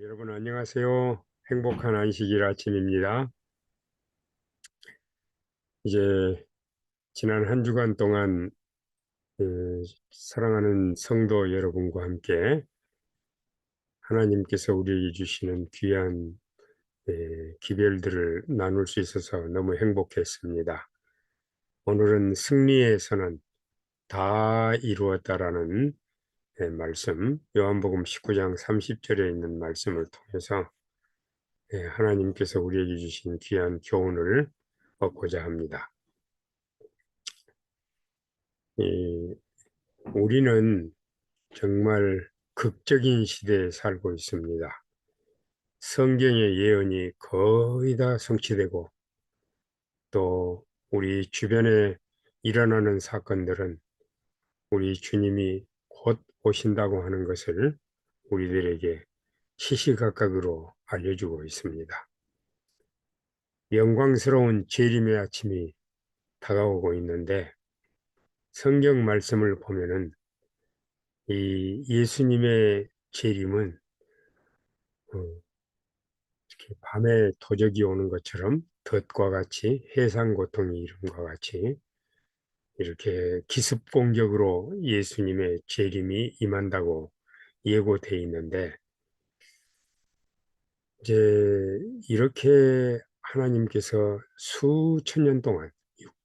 여러분 안녕하세요. 행복한 안식일 아침입니다. 이제 지난 한 주간 동안 그 사랑하는 성도 여러분과 함께 하나님께서 우리에게 주시는 귀한 예, 기별들을 나눌 수 있어서 너무 행복했습니다. 오늘은 선은 다 이루었다라는 예, 말씀, 요한복음 19장 30절에 있는 말씀을 통해서 예, 하나님께서 우리에게 주신 귀한 교훈을 얻고자 합니다. 이, 우리는 정말 극적인 시대에 살고 있습니다. 성경의 예언이 거의 다 성취되고 또 우리 주변에 일어나는 사건들은 우리 주님이 곧 오신다고 하는 것을 우리들에게 시시각각으로 알려주고 있습니다. 영광스러운 재림의 아침이 다가오고 있는데 성경 말씀을 보면은 이 예수님의 재림은 어, 이렇게 밤에 도적이 오는 것처럼 덫과 같이 해상 고통이 이름과 같이 이렇게 기습 공격으로 예수님의 재림이 임한다고 예고돼 있는데 이제 이렇게 하나님께서 수천 년 동안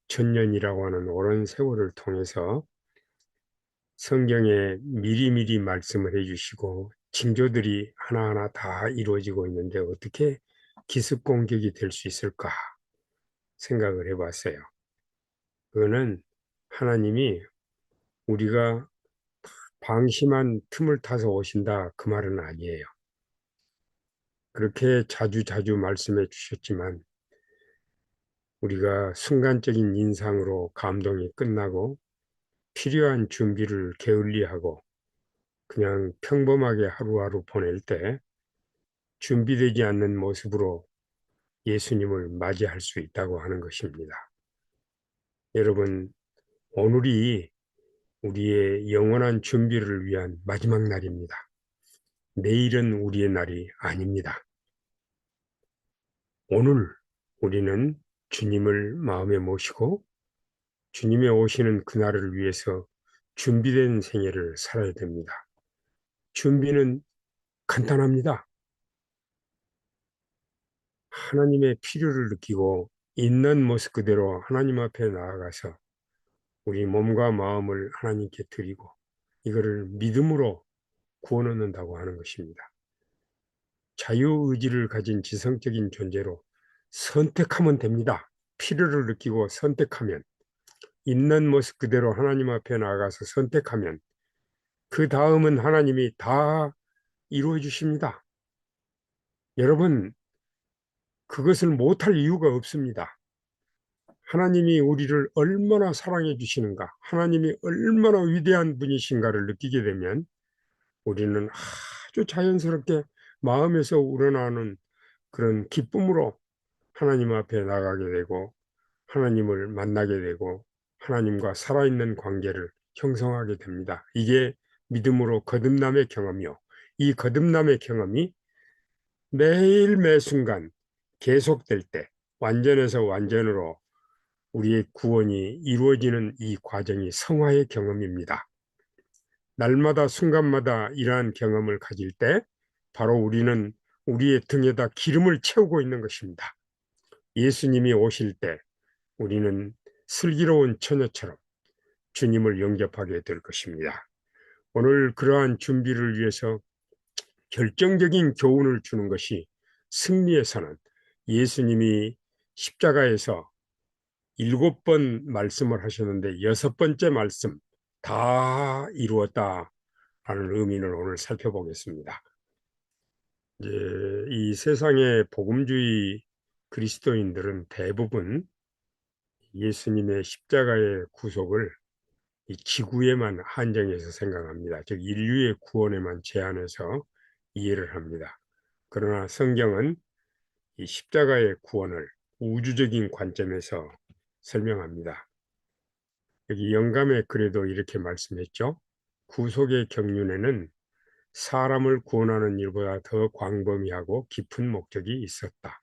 6천 년이라고 하는 오랜 세월을 통해서 성경에 미리미리 말씀을 해주시고 징조들이 하나하나 다 이루어지고 있는데 어떻게 기습 공격이 될 수 있을까 생각을 해봤어요. 그거는 하나님이 우리가 방심한 틈을 타서 오신다 그 말은 아니에요. 그렇게 자주 자주 말씀해 주셨지만 우리가 순간적인 인상으로 감동이 끝나고 필요한 준비를 게을리하고 그냥 평범하게 하루하루 보낼 때 준비되지 않는 모습으로 예수님을 맞이할 수 있다고 하는 것입니다. 여러분, 오늘이 우리의 영원한 준비를 위한 마지막 날입니다. 내일은 우리의 날이 아닙니다. 오늘 우리는 주님을 마음에 모시고 주님의 오시는 그날을 위해서 준비된 생애를 살아야 됩니다. 준비는 간단합니다. 하나님의 필요를 느끼고 있는 모습 그대로 하나님 앞에 나아가서 우리 몸과 마음을 하나님께 드리고 이거를 믿음으로 구원 얻는다고 하는 것입니다. 자유의지를 가진 지성적인 존재로 선택하면 됩니다. 필요를 느끼고 선택하면 있는 모습 그대로 하나님 앞에 나가서 선택하면 그 다음은 하나님이 다 이루어 주십니다. 여러분 그것을 못할 이유가 없습니다. 하나님이 우리를 얼마나 사랑해 주시는가 하나님이 얼마나 위대한 분이신가를 느끼게 되면 우리는 아주 자연스럽게 마음에서 우러나오는 그런 기쁨으로 하나님 앞에 나가게 되고 하나님을 만나게 되고 하나님과 살아있는 관계를 형성하게 됩니다. 이게 믿음으로 거듭남의 경험이요. 이 거듭남의 경험이 매일 매 순간 계속될 때 완전에서 완전으로 우리의 구원이 이루어지는 이 과정이 성화의 경험입니다. 날마다 순간마다 이러한 경험을 가질 때 바로 우리는 우리의 등에다 기름을 채우고 있는 것입니다. 예수님이 오실 때 우리는 슬기로운 처녀처럼 주님을 영접하게 될 것입니다. 오늘 그러한 준비를 위해서 결정적인 교훈을 주는 것이 선언. 예수님이 십자가에서 일곱 번 말씀을 하셨는데 여섯 번째 말씀 다 이루었다라는 의미를 오늘 살펴보겠습니다. 이제 이 세상의 복음주의 그리스도인들은 대부분 예수님의 십자가의 구속을 이 지구에만 한정해서 생각합니다. 즉 인류의 구원에만 제한해서 이해를 합니다. 그러나 성경은 이 십자가의 구원을 우주적인 관점에서 설명합니다. 여기 영감의 글에도 이렇게 말씀했죠. 구속의 경륜에는 사람을 구원하는 일보다 더 광범위하고 깊은 목적이 있었다.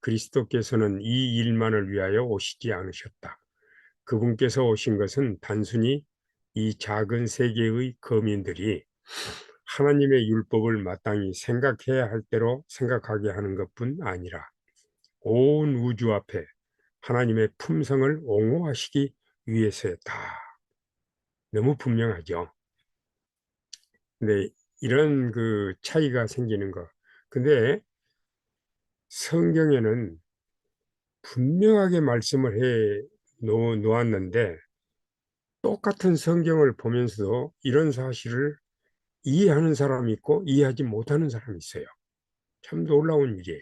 그리스도께서는 이 일만을 위하여 오시지 않으셨다. 그분께서 오신 것은 단순히 이 작은 세계의 거민들이 하나님의 율법을 마땅히 생각해야 할 대로 생각하게 하는 것뿐 아니라 온 우주 앞에 하나님의 품성을 옹호하시기 위해서였다. 너무 분명하죠. 근데 이런 그 차이가 생기는 거. 근데 성경에는 분명하게 말씀을 해 놓았는데 똑같은 성경을 보면서도 이런 사실을 이해하는 사람이 있고 이해하지 못하는 사람이 있어요. 참 놀라운 일이에요.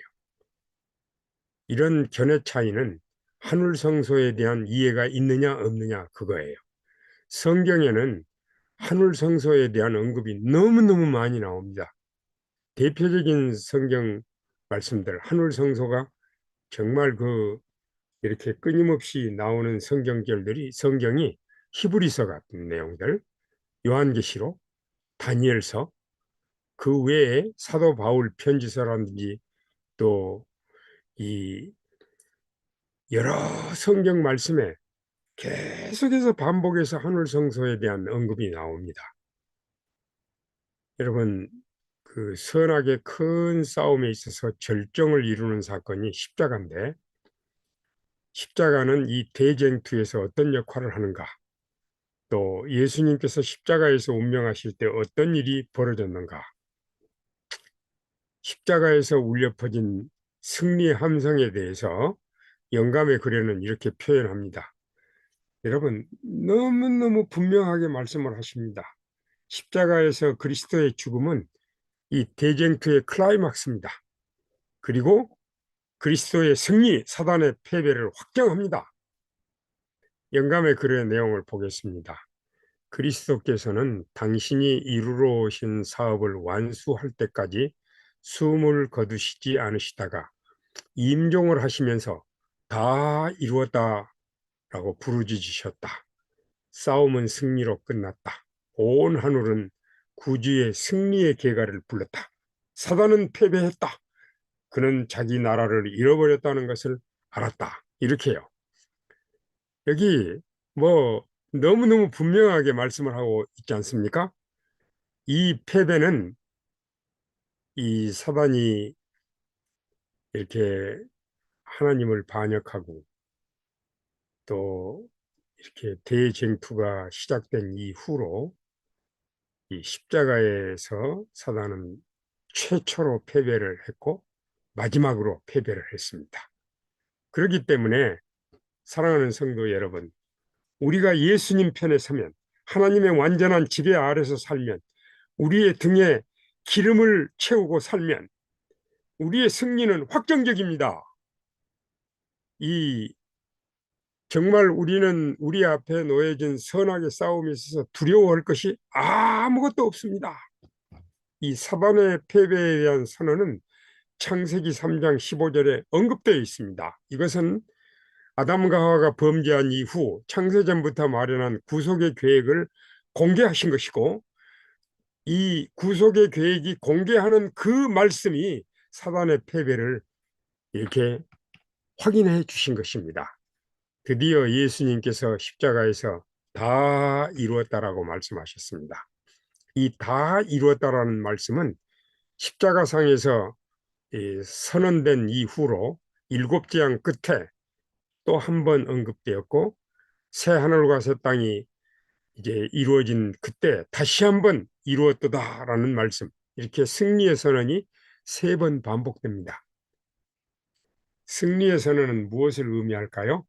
이런 견해 차이는 하늘 성소에 대한 이해가 있느냐 없느냐 그거예요. 성경에는 하늘 성소에 대한 언급이 너무너무 많이 나옵니다. 대표적인 성경 말씀들 하늘 성소가 정말 그 이렇게 끊임없이 나오는 성경절들이 성경이 히브리서 같은 내용들 요한계시록 다니엘서 그 외에 사도 바울 편지서라든지 또이 여러 성경 말씀에 계속해서 반복해서 하늘 성소에 대한 언급이 나옵니다. 여러분 그 선악의 큰 싸움에 있어서 절정을 이루는 사건이 십자가인데 십자가는 이 대쟁투에서 어떤 역할을 하는가 또 예수님께서 십자가에서 운명하실 때 어떤 일이 벌어졌는가 십자가에서 울려 퍼진 승리의 함성에 대해서 영감의 글에는 이렇게 표현합니다. 여러분 너무너무 분명하게 말씀을 하십니다. 십자가에서 그리스도의 죽음은 이 대쟁투의 클라이막스입니다. 그리고 그리스도의 승리, 사단의 패배를 확정합니다. 영감의 글의 내용을 보겠습니다. 그리스도께서는 당신이 이루러 오신 사업을 완수할 때까지 숨을 거두시지 않으시다가 임종을 하시면서 다 이루었다 라고 부르짖으셨다. 싸움은 승리로 끝났다. 온 하늘은 구주의 승리의 계가를 불렀다. 사단은 패배했다. 그는 자기 나라를 잃어버렸다는 것을 알았다. 이렇게요. 여기 뭐 너무너무 분명하게 말씀을 하고 있지 않습니까? 이 패배는 이 사단이 이렇게 하나님을 반역하고 또 이렇게 대쟁투가 시작된 이후로 이 십자가에서 사단은 최초로 패배를 했고 마지막으로 패배를 했습니다. 그렇기 때문에 사랑하는 성도 여러분, 우리가 예수님 편에 서면 하나님의 완전한 지배 아래서 살면 우리의 등에 기름을 채우고 살면 우리의 승리는 확정적입니다. 이 정말 우리는 우리 앞에 놓여진 선악의 싸움에 있어서 두려워할 것이 아무것도 없습니다. 이 사단의 패배에 대한 선언은 창세기 3장 15절에 언급되어 있습니다. 이것은 아담과 하와가 범죄한 이후 창세전부터 마련한 구속의 계획을 공개하신 것이고 이 구속의 계획이 공개하는 그 말씀이 사단의 패배를 이렇게 확인해 주신 것입니다. 드디어 예수님께서 십자가에서 다 이루었다라고 말씀하셨습니다. 이 다 이루었다라는 말씀은 십자가상에서 선언된 이후로 일곱 재앙 끝에 또 한 번 언급되었고 새 하늘과 새 땅이 이제 이루어진 그때 다시 한 번 이루었다라는 말씀 이렇게 승리의 선언이 세 번 반복됩니다. 승리의 선언은 무엇을 의미할까요?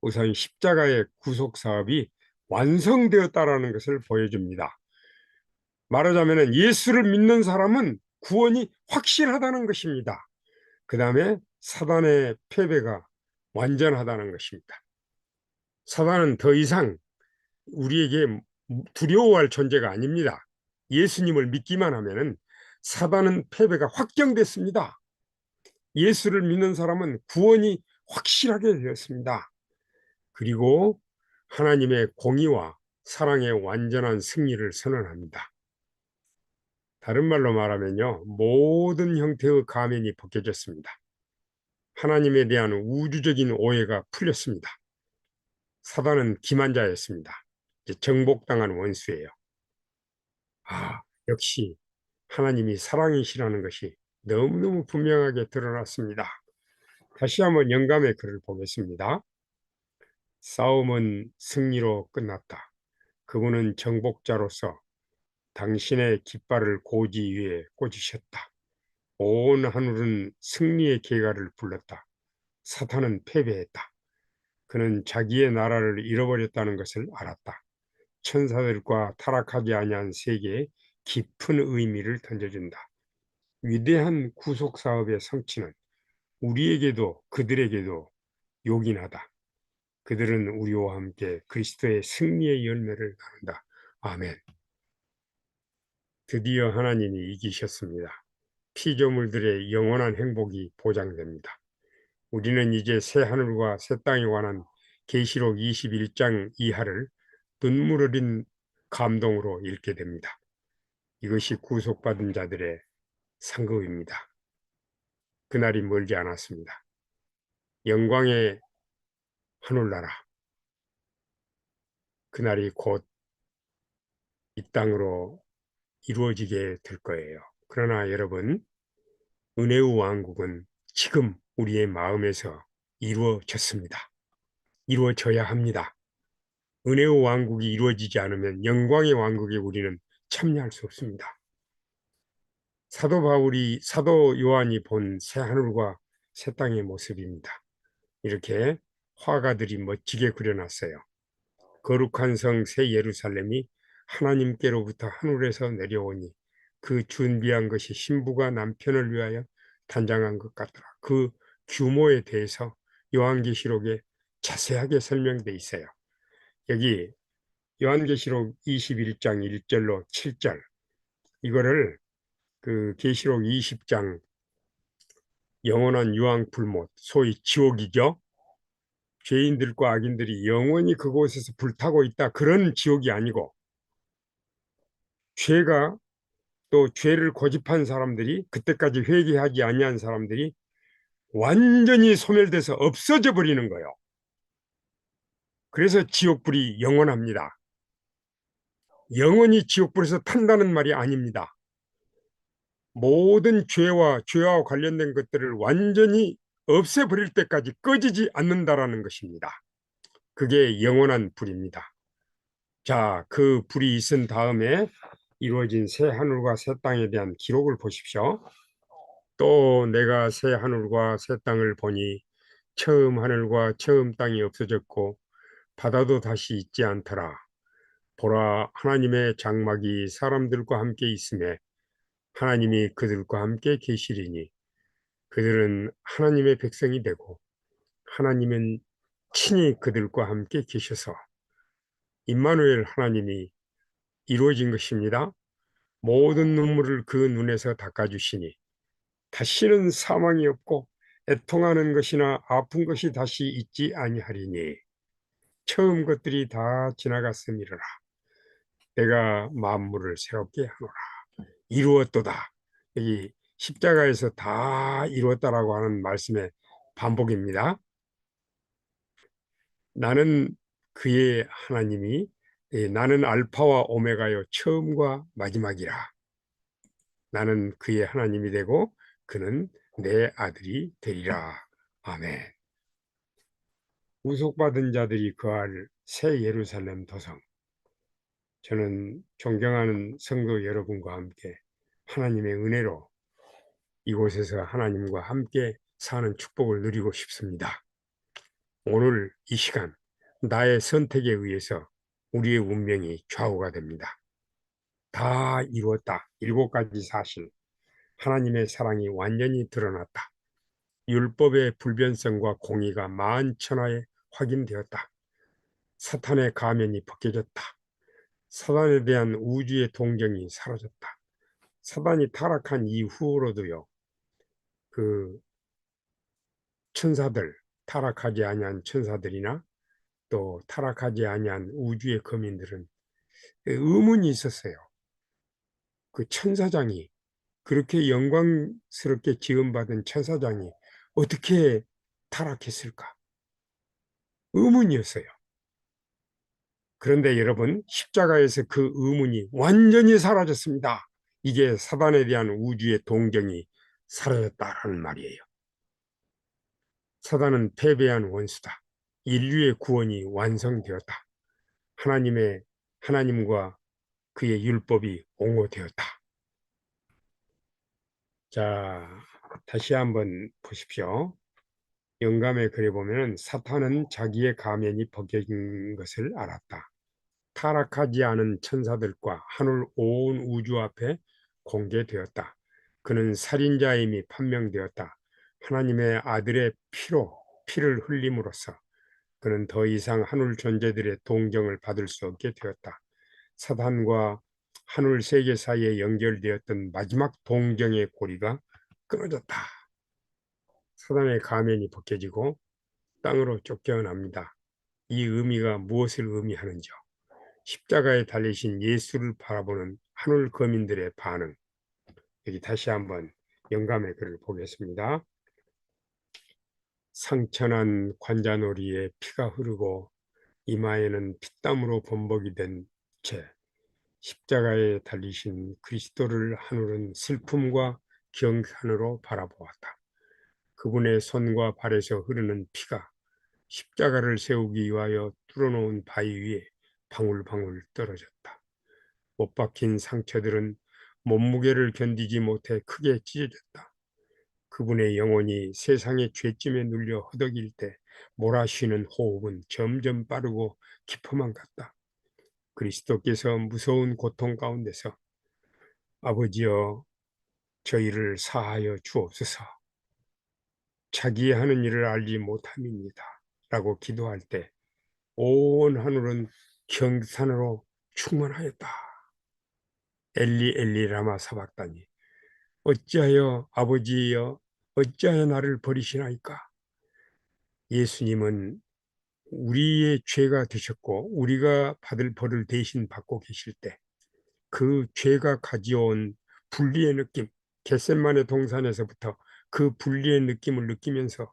우선 십자가의 구속 사업이 완성되었다라는 것을 보여줍니다. 말하자면 예수를 믿는 사람은 구원이 확실하다는 것입니다. 그 다음에 사단의 패배가 완전하다는 것입니다. 사단은 더 이상 우리에게 두려워할 존재가 아닙니다. 예수님을 믿기만 하면 사단은 패배가 확정됐습니다. 예수를 믿는 사람은 구원이 확실하게 되었습니다. 그리고 하나님의 공의와 사랑의 완전한 승리를 선언합니다. 다른 말로 말하면요. 모든 형태의 가면이 벗겨졌습니다. 하나님에 대한 우주적인 오해가 풀렸습니다. 사단은 기만자였습니다. 정복당한 원수예요. 아, 역시 하나님이 사랑이시라는 것이 너무너무 분명하게 드러났습니다. 다시 한번 영감의 글을 보겠습니다. 싸움은 승리로 끝났다. 그분은 정복자로서 당신의 깃발을 고지 위에 꽂으셨다. 온 하늘은 승리의 계가를 불렀다. 사탄은 패배했다. 그는 자기의 나라를 잃어버렸다는 것을 알았다. 천사들과 타락하지 아니한 세계에 깊은 의미를 던져준다. 위대한 구속 사업의 성취는 우리에게도 그들에게도 요긴하다. 그들은 우리와 함께 그리스도의 승리의 열매를 나눈다. 아멘. 드디어 하나님이 이기셨습니다. 피조물들의 영원한 행복이 보장됩니다. 우리는 이제 새 하늘과 새 땅에 관한 계시록 21장 이하를 눈물 어린 감동으로 읽게 됩니다. 이것이 구속받은 자들의 상급입니다. 그날이 멀지 않았습니다. 영광의 하늘나라 그날이 곧 이 땅으로 이루어지게 될 거예요. 그러나 여러분 은혜의 왕국은 지금 우리의 마음에서 이루어졌습니다. 이루어져야 합니다. 은혜의 왕국이 이루어지지 않으면 영광의 왕국에 우리는 참여할 수 없습니다. 사도 바울이 사도 요한이 본 새 하늘과 새 땅의 모습입니다. 이렇게 화가들이 멋지게 그려놨어요. 거룩한 성 새 예루살렘이 하나님께로부터 하늘에서 내려오니 그 준비한 것이 신부가 남편을 위하여 단장한 것 같더라. 그 규모에 대해서 요한계시록에 자세하게 설명돼 있어요. 여기 요한계시록 21장 1절로 7절 이거를 그 계시록 20장 영원한 유황 불못 소위 지옥이죠. 죄인들과 악인들이 영원히 그곳에서 불타고 있다. 그런 지옥이 아니고 죄가 또 죄를 고집한 사람들이 그때까지 회개하지 아니한 사람들이 완전히 소멸돼서 없어져 버리는 거예요. 그래서 지옥불이 영원합니다. 영원히 지옥불에서 탄다는 말이 아닙니다. 모든 죄와 죄와 관련된 것들을 완전히 없애버릴 때까지 꺼지지 않는다라는 것입니다. 그게 영원한 불입니다. 자, 그 불이 있은 다음에 이루어진 새 하늘과 새 땅에 대한 기록을 보십시오. 또 내가 새 하늘과 새 땅을 보니 처음 하늘과 처음 땅이 없어졌고 바다도 다시 있지 않더라. 보라 하나님의 장막이 사람들과 함께 있음에 하나님이 그들과 함께 계시리니 그들은 하나님의 백성이 되고 하나님은 친히 그들과 함께 계셔서 임마누엘 하나님이 이루어진 것입니다. 모든 눈물을 그 눈에서 닦아주시니 다시는 사망이 없고 애통하는 것이나 아픈 것이 다시 있지 아니하리니 처음 것들이 다 지나갔음이라 내가 만물을 새롭게 하노라 이루었도다 여기 십자가에서 다 이루었다라고 하는 말씀의 반복입니다. 나는 그의 하나님이 예, 나는 알파와 오메가요 처음과 마지막이라. 나는 그의 하나님이 되고 그는 내 아들이 되리라. 아멘. 구속받은 자들이 거할 새 예루살렘 도성. 저는 존경하는 성도 여러분과 함께 하나님의 은혜로 이곳에서 하나님과 함께 사는 축복을 누리고 싶습니다. 오늘 이 시간 나의 선택에 의해서 우리의 운명이 좌우가 됩니다. 다 이루었다. 일곱 가지 사실. 하나님의 사랑이 완전히 드러났다. 율법의 불변성과 공의가 만천하에 확인되었다. 사탄의 가면이 벗겨졌다. 사단에 대한 우주의 동정이 사라졌다. 사단이 타락한 이후로도요. 그 천사들 타락하지 아니한 천사들이나 또 타락하지 아니한 우주의 거민들은 의문이 있었어요. 그 천사장이 그렇게 영광스럽게 지음받은 천사장이 어떻게 타락했을까? 의문이었어요. 그런데 여러분 십자가에서 그 의문이 완전히 사라졌습니다. 이게 사단에 대한 우주의 동경이 사라졌다라는 말이에요. 사단은 패배한 원수다. 인류의 구원이 완성되었다. 하나님의 하나님과 그의 율법이 옹호되었다. 자, 다시 한번 보십시오. 영감에 그래 보면은 사탄은 자기의 가면이 벗겨진 것을 알았다. 타락하지 않은 천사들과 하늘 온 우주 앞에 공개되었다. 그는 살인자임이 판명되었다. 하나님의 아들의 피로 피를 흘림으로써 그는 더 이상 하늘 존재들의 동경을 받을 수 없게 되었다. 사단과 하늘 세계 사이에 연결되었던 마지막 동경의 고리가 끊어졌다. 사단의 가면이 벗겨지고 땅으로 쫓겨납니다. 이 의미가 무엇을 의미하는지요? 십자가에 달리신 예수를 바라보는 하늘 거민들의 반응. 여기 다시 한번 영감의 글을 보겠습니다. 상처난 관자놀이에 피가 흐르고 이마에는 피땀으로 범벅이 된 채 십자가에 달리신 그리스도를 하늘은 슬픔과 경산으로 바라보았다. 그분의 손과 발에서 흐르는 피가 십자가를 세우기 위하여 뚫어놓은 바위 위에 방울방울 떨어졌다. 못 박힌 상처들은 몸무게를 견디지 못해 크게 찢어졌다. 그분의 영혼이 세상의 죄짐에 눌려 허덕일 때 몰아쉬는 호흡은 점점 빠르고 깊어만 갔다. 그리스도께서 무서운 고통 가운데서 아버지여 저희를 사하여 주옵소서 자기 하는 일을 알지 못함입니다. 라고 기도할 때 온 하늘은 경산으로 충만하였다. 엘리 엘리 라마 사박다니 어찌하여 아버지여 어찌하여 나를 버리시나이까 예수님은 우리의 죄가 되셨고 우리가 받을 벌을 대신 받고 계실 때 그 죄가 가져온 분리의 느낌 겟셋만의 동산에서부터 그 분리의 느낌을 느끼면서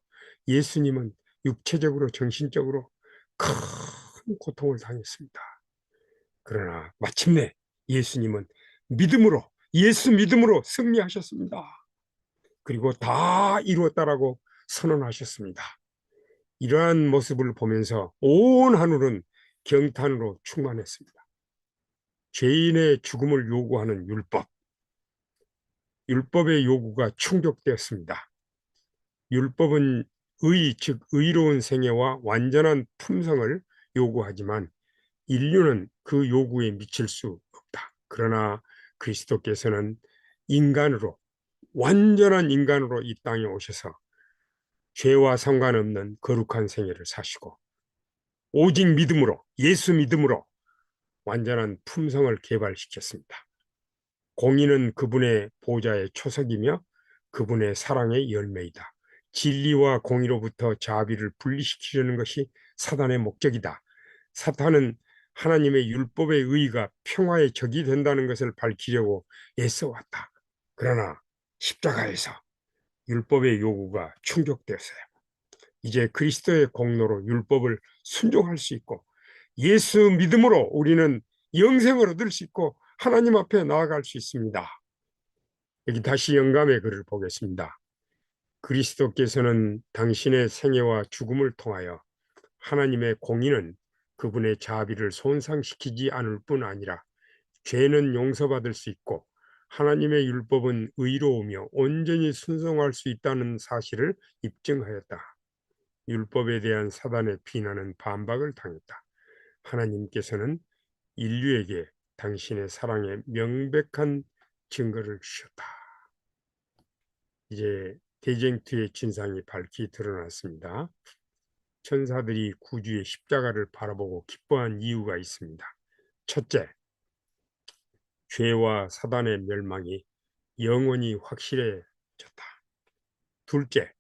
예수님은 육체적으로 정신적으로 큰 고통을 당했습니다. 그러나 마침내 예수님은 믿음으로 예수 믿음으로 승리하셨습니다. 그리고 다 이루었다라고 선언하셨습니다. 이러한 모습을 보면서 온 하늘은 경탄으로 충만했습니다. 죄인의 죽음을 요구하는 율법, 율법의 요구가 충족되었습니다. 율법은 의, 즉 의로운 생애와 완전한 품성을 요구하지만 인류는 그 요구에 미칠 수 없다. 그러나 그리스도께서는 인간으로 완전한 인간으로 이 땅에 오셔서 죄와 상관없는 거룩한 생애를 사시고 오직 믿음으로 예수 믿음으로 완전한 품성을 개발시켰습니다. 공의는 그분의 보좌의 초석이며 그분의 사랑의 열매이다. 진리와 공의로부터 자비를 분리시키려는 것이 사단의 목적이다. 사탄은 하나님의 율법의 의가 평화의 적이 된다는 것을 밝히려고 애써왔다. 그러나 십자가에서 율법의 요구가 충족되었어요. 이제 그리스도의 공로로 율법을 순종할 수 있고 예수 믿음으로 우리는 영생을 얻을 수 있고 하나님 앞에 나아갈 수 있습니다. 여기 다시 영감의 글을 보겠습니다. 그리스도께서는 당신의 생애와 죽음을 통하여 하나님의 공의는 그분의 자비를 손상시키지 않을 뿐 아니라 죄는 용서받을 수 있고 하나님의 율법은 의로우며 온전히 순종할 수 있다는 사실을 입증하였다. 율법에 대한 사단의 비난은 반박을 당했다. 하나님께서는 인류에게 당신의 사랑의 명백한 증거를 주셨다. 이제 대쟁투의 진상이 밝히 드러났습니다. 천사들이 구주의 십자가를 바라보고 기뻐한 이유가 있습니다. 첫째, 죄와 사단의 멸망이 영원히 확실해졌다. 둘째,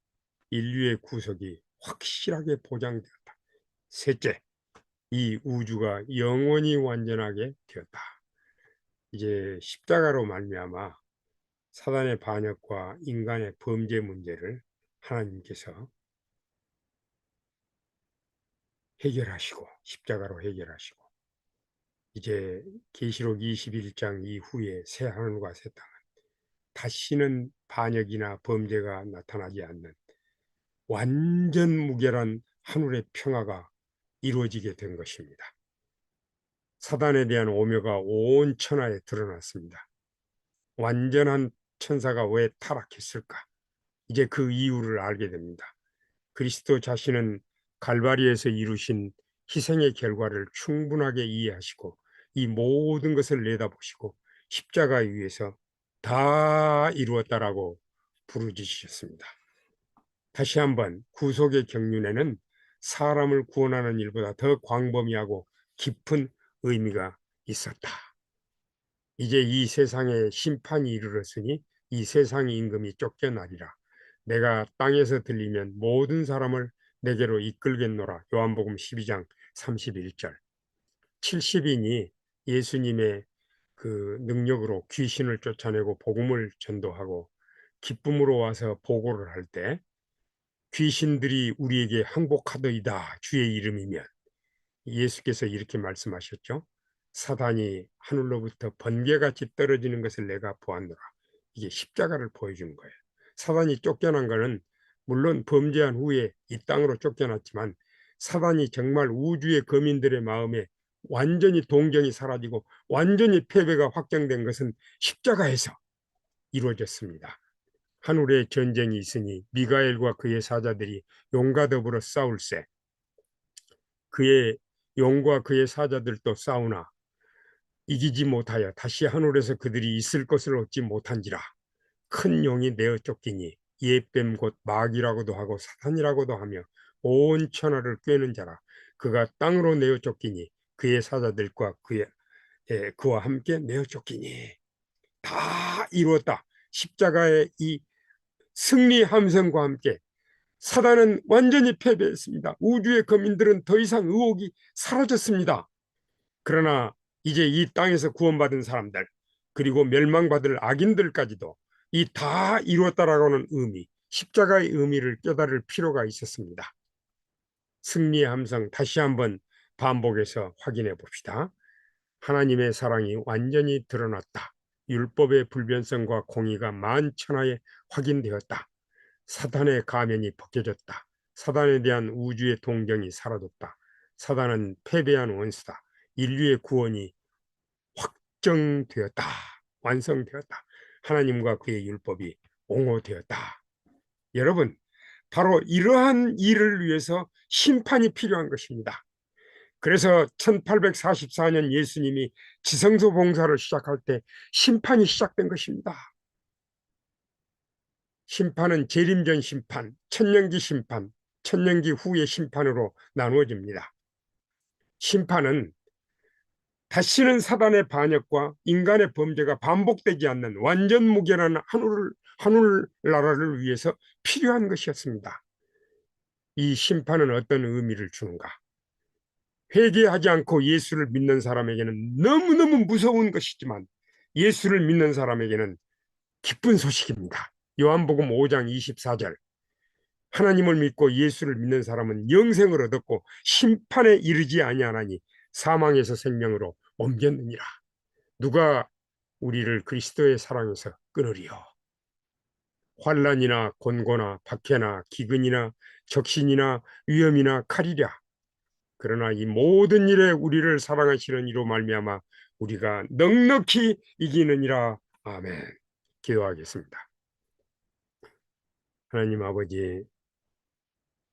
인류의 구속이 확실하게 보장되었다. 셋째, 이 우주가 영원히 완전하게 되었다. 이제 십자가로 말미암아 사단의 반역과 인간의 범죄 문제를 하나님께서 해결하시고 십자가로 해결하시고 이제 계시록 21장 이후에 새 하늘과 새 땅은 다시는 반역이나 범죄가 나타나지 않는 완전 무결한 하늘의 평화가 이루어지게 된 것입니다. 사단에 대한 오묘가 온 천하에 드러났습니다. 완전한 천사가 왜 타락했을까? 이제 그 이유를 알게 됩니다. 그리스도 자신은 갈바리에서 이루신 희생의 결과를 충분하게 이해하시고 이 모든 것을 내다보시고 십자가 위에서 다 이루었다라고 부르짖으셨습니다. 다시 한번 구속의 경륜에는 사람을 구원하는 일보다 더 광범위하고 깊은 의미가 있었다. 이제 이 세상에 심판이 이르렀으니 이 세상의 임금이 쫓겨나리라. 내가 땅에서 들리면 모든 사람을 내게로 이끌겠노라. 요한복음 12장 31절. 70인이 예수님의 그 능력으로 귀신을 쫓아내고 복음을 전도하고 기쁨으로 와서 보고를 할 때 귀신들이 우리에게 항복하더이다 주의 이름이면 예수께서 이렇게 말씀하셨죠. 사단이 하늘로부터 번개같이 떨어지는 것을 내가 보았노라. 이게 십자가를 보여주는 거예요. 사단이 쫓겨난 것은 물론 범죄한 후에 이 땅으로 쫓겨났지만 사단이 정말 우주의 거민들의 마음에 완전히 동경이 사라지고 완전히 패배가 확정된 것은 십자가에서 이루어졌습니다. 하늘에 전쟁이 있으니 미가엘과 그의 사자들이 용과 더불어 싸울세 그의 용과 그의 사자들도 싸우나 이기지 못하여 다시 하늘에서 그들이 있을 것을 얻지 못한지라 큰 용이 내어 쫓기니 예뱀 곧 마귀라고도 하고 사탄이라고도 하며 온 천하를 꿰는 자라 그가 땅으로 내어 쫓기니 그의 사자들과 그의 예, 그와 함께 내어 쫓기니 다 이루었다 십자가의 이 승리 함성과 함께 사단은 완전히 패배했습니다. 우주의 거민들은 더 이상 의혹이 사라졌습니다. 그러나 이제 이 땅에서 구원받은 사람들 그리고 멸망받을 악인들까지도 이 다 이루었다라고는 의미, 십자가의 의미를 깨달을 필요가 있었습니다. 승리의 함성 다시 한번 반복해서 확인해 봅시다. 하나님의 사랑이 완전히 드러났다. 율법의 불변성과 공의가 만천하에 확인되었다. 사단의 가면이 벗겨졌다. 사단에 대한 우주의 동경이 사라졌다. 사단은 패배한 원수다. 인류의 구원이 확정되었다. 완성되었다. 하나님과 그의 율법이 옹호되었다. 여러분, 바로 이러한 일을 위해서 심판이 필요한 것입니다. 그래서 1844년 예수님이 지성소 봉사를 시작할 때 심판이 시작된 것입니다. 심판은 재림전 심판, 천년기 심판, 천년기 후의 심판으로 나누어집니다. 심판은 다시는 사단의 반역과 인간의 범죄가 반복되지 않는 완전 무결한 하늘, 하늘나라를 위해서 필요한 것이었습니다. 이 심판은 어떤 의미를 주는가? 회개하지 않고 예수를 믿는 사람에게는 너무너무 무서운 것이지만 예수를 믿는 사람에게는 기쁜 소식입니다. 요한복음 5장 24절 하나님을 믿고 예수를 믿는 사람은 영생을 얻었고 심판에 이르지 아니하나니 사망에서 생명으로 옮겼느니라. 누가 우리를 그리스도의 사랑에서 끊으리요. 환란이나 곤고나 박해나 기근이나 적신이나 위험이나 칼이랴 그러나 이 모든 일에 우리를 사랑하시는 이로 말미암아 우리가 넉넉히 이기느니라. 아멘. 기도하겠습니다. 하나님 아버지,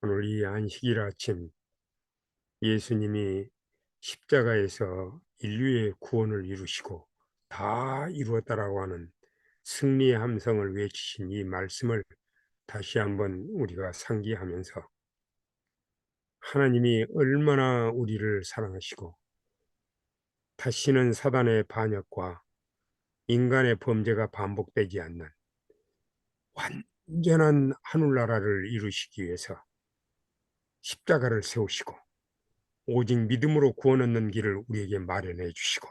오늘 이 안식일 아침 예수님이 십자가에서 인류의 구원을 이루시고 다 이루었다라고 하는 승리의 함성을 외치신 이 말씀을 다시 한번 우리가 상기하면서 하나님이 얼마나 우리를 사랑하시고 다시는 사단의 반역과 인간의 범죄가 반복되지 않는 완전한 하늘나라를 이루시기 위해서 십자가를 세우시고 오직 믿음으로 구원 얻는 길을 우리에게 마련해 주시고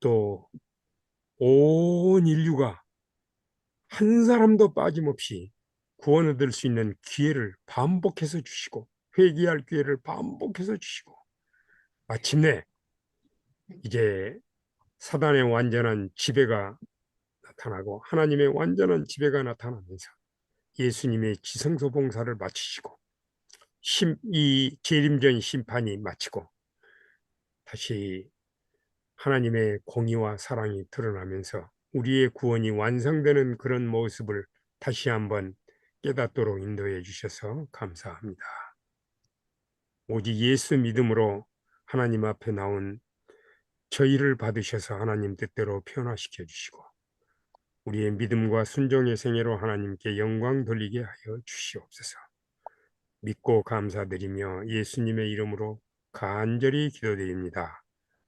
또 온 인류가 한 사람도 빠짐없이 구원 얻을 수 있는 기회를 반복해서 주시고 회개할 기회를 반복해서 주시고 마침내 이제 사단의 완전한 지배가 나타나고 하나님의 완전한 지배가 나타나면서 예수님의 지성소 봉사를 마치시고 심, 이 재림전 심판이 마치고 다시 하나님의 공의와 사랑이 드러나면서 우리의 구원이 완성되는 그런 모습을 다시 한번 깨닫도록 인도해 주셔서 감사합니다. 오직 예수 믿음으로 하나님 앞에 나온 저희를 받으셔서 하나님 뜻대로 변화시켜 주시고 우리의 믿음과 순종의 생애로 하나님께 영광 돌리게 하여 주시옵소서. 믿고 감사드리며 예수님의 이름으로 간절히 기도드립니다.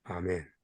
아멘.